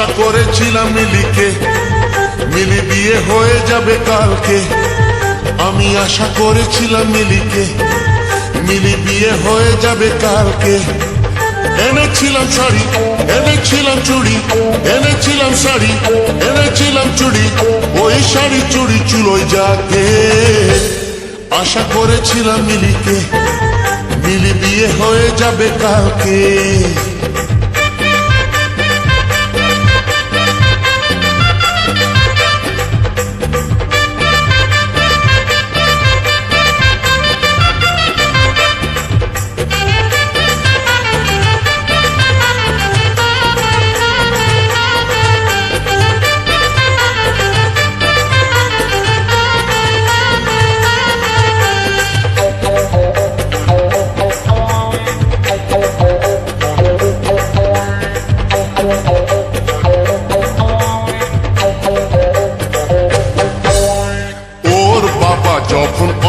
আশা করেছিলাম মিলিকে। মিলি বিয়ে হয়ে যাবে কালকে। আমি আশা করেছিলাম মিলিকে। মিলি বিয়ে হয়ে যাবে কালকে। এনেছিলাম শাড়ি, এনেছিলাম চুড়ি, এনেছিলাম শাড়ি, এনেছিলাম চুড়ি, ওই শাড়ি চুড়ি চুলোয় যাকে। আশা করেছিলাম মিলিকে। মিলি বিয়ে হয়ে যাবে কালকে।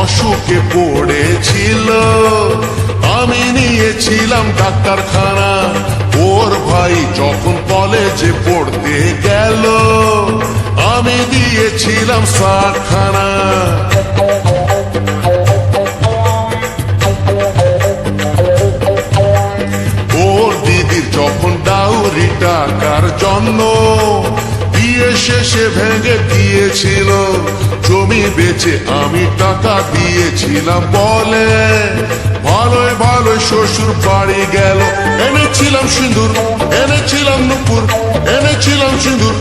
অসুখে পড়েছিল। আমি নিয়েছিলাম ডাক্তারখানা। ওর ভাই যখন কলেজে পড়তে গেল, আমি দিয়েছিলাম সাতখানা। ওর দিদির যখন ডাউরি টাকার জন্য বিয়ে শেষে ভেঙে দিয়েছিল। জমি বেচে আমি টাকা দিয়েছিলাম, বলে ভালোই ভালোই শ্বশুর বাড়ি গেল। এনেছিলাম সিঁদুর, এনেছিলাম নুপুর, এনেছিলাম সিঁদুর,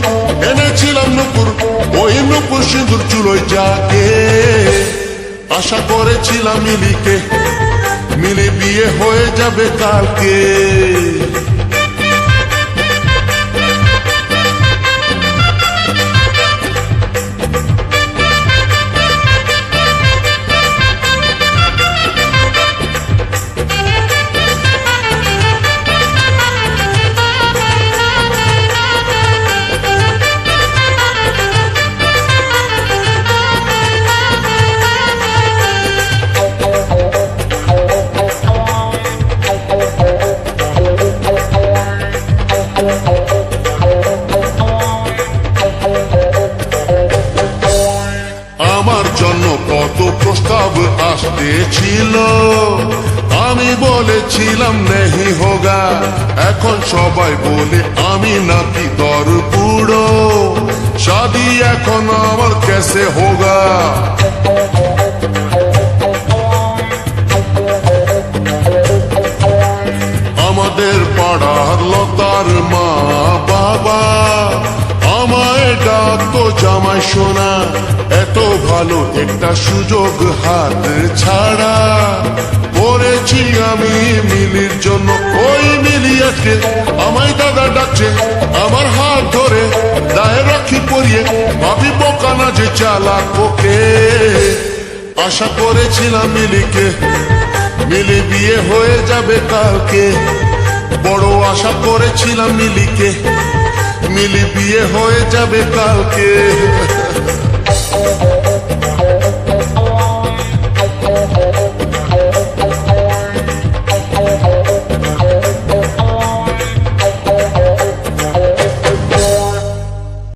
এনেছিলাম নুপুর, ওই নুপুর সিঁদুর চুলোয় যাকে আশা করেছিলাম মিলিকে, মিলে বিয়ে হয়ে যাবে কালকে। আমার জন্য কত প্রস্তাব আসতেছিল? আমি বলেছিলাম, নেহি হোগা। এখন সবাই বলে, আমি নাকি দর বুড়ো শাদি এখন আমার কেসে হোগা। আমাদের পাড়ার লতার মা বাবা ডাকতো জামাই সোনা, এত ভালো একটা সুযোগ হাত ছাড়া। করেছি আমি মিলির জন্য, ওই মিলি আজকে আমায় দাদা ডাকছে, আমার হাত ধরে দায় রাখি পরিয়ে, ভাবি বোকা না যে চালাক ওকে। আশা করেছিলাম মিলিকে, মিলি বিয়ে হয়ে যাবে কালকে। বড় আশা করেছিলাম মিলিকে মিলি বিয়ে হয়ে যাবে কালকে